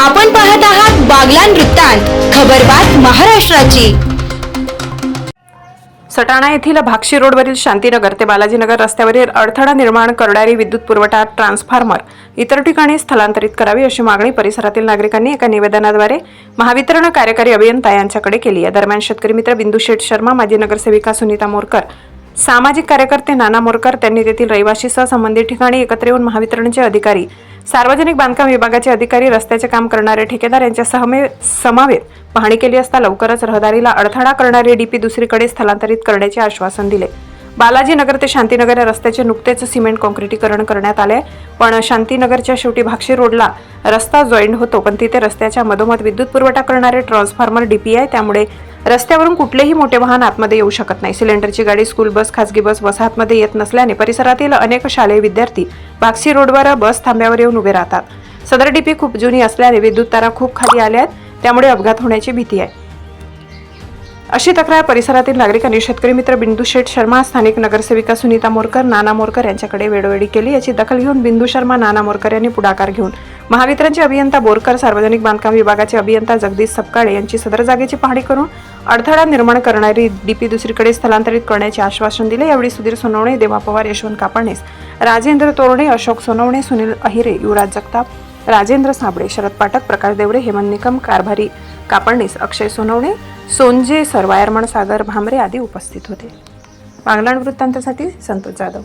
आपण पाहत आहात बागलान वृत्तांत खबरबात महाराष्ट्राची. सटाणा येथील भाक्षी रोडवरील शांतीनगर ते बालाजीनगर रस्त्यावरील अडथळा निर्माण करणारी विद्युत पुरवठा ट्रान्सफॉर्मर इतर ठिकाणी स्थलांतरित करावी अशी मागणी परिसरातील नागरिकांनी एका निवेदनाद्वारे महावितरण कार्यकारी अभियंता यांच्याकडे केली. या दरम्यान शेतकरी मित्र बिंदू शेठ शर्मा माजी नगरसेविका सुनीता मोरकर सामाजिक कार्यकर्ते नाना मोरकर त्यांनी तेथील रहिवाशीसह संबंधित ठिकाणी एकत्र येऊन महावितरणचे अधिकारी सार्वजनिक बांधकाम विभागाचे अधिकारी रस्त्याचे काम करणारे ठेकेदार यांच्या सहमे समावेत पाहणी केली असता लवकरच रहदारीला अडथळा करणारे डीपी दुसरीकडे स्थलांतरित करण्याचे आश्वासन दिले. बालाजीनगर ते शांतीनगर या रस्त्याचे नुकतेच सिमेंट कॉन्क्रिटीकरण करण्यात आले पण शांतीनगरच्या शेवटी भाक्षी रोडला रस्ता जॉईंट होतो पण तिथे रस्त्याच्या मधोमध विद्युत पुरवठा करणारे ट्रान्सफॉर्मर डीपीआय आहे त्यामुळे रस्त्यावरून कुठलेही मोठे वाहन आतमध्ये येऊ शकत नाही. सिलेंडरची गाडी स्कूल बस खासगी बस वसाहतमध्ये येत नसल्याने परिसरातील अनेक शालेय विद्यार्थी बागसी रोडवर बस थांब्यावर येऊन उभे राहतात. सदर डीपी खूप जुनी असल्याने विद्युत तारा खूप खाली आल्या आहेत त्यामुळे अपघात होण्याची भीती आहे. अशी तक्रार परिसरातील नागरिकांनी शेतकरी मित्र बिंदू शेठ शर्मा स्थानिक नगरसेविका सुनीता मोरकर नाना मोरकर यांच्याकडे वेळोवेळी केली. याची दखल घेऊन बिंदू शर्मा नाना मोरकर यांनी पुढाकार घेऊन महावितरणचे अभियंता बोरकर सार्वजनिक बांधकाम विभागाचे अभियंता जगदीश सपकाळे यांची सदर जागेची पाहणी करून अडथळा निर्माण करणारी डीपी दुसरीकडे स्थलांतरित करण्याचे आश्वासन दिले. यावेळी सुधीर सोनवणे देवा पवार यशवंत कापडणेस राजेंद्र तोरणे अशोक सोनवणे सुनील अहिरे युवराज जगताप राजेंद्र साबळे शरद पाठक प्रकाश देवरे हेमंत निकम कारभारी कापडणीस अक्षय सोनवणे सोनजे सरवायरमण सागर भामरे आदी उपस्थित होते. बांगलाण वृत्तांतासाठी संतोष जाधव.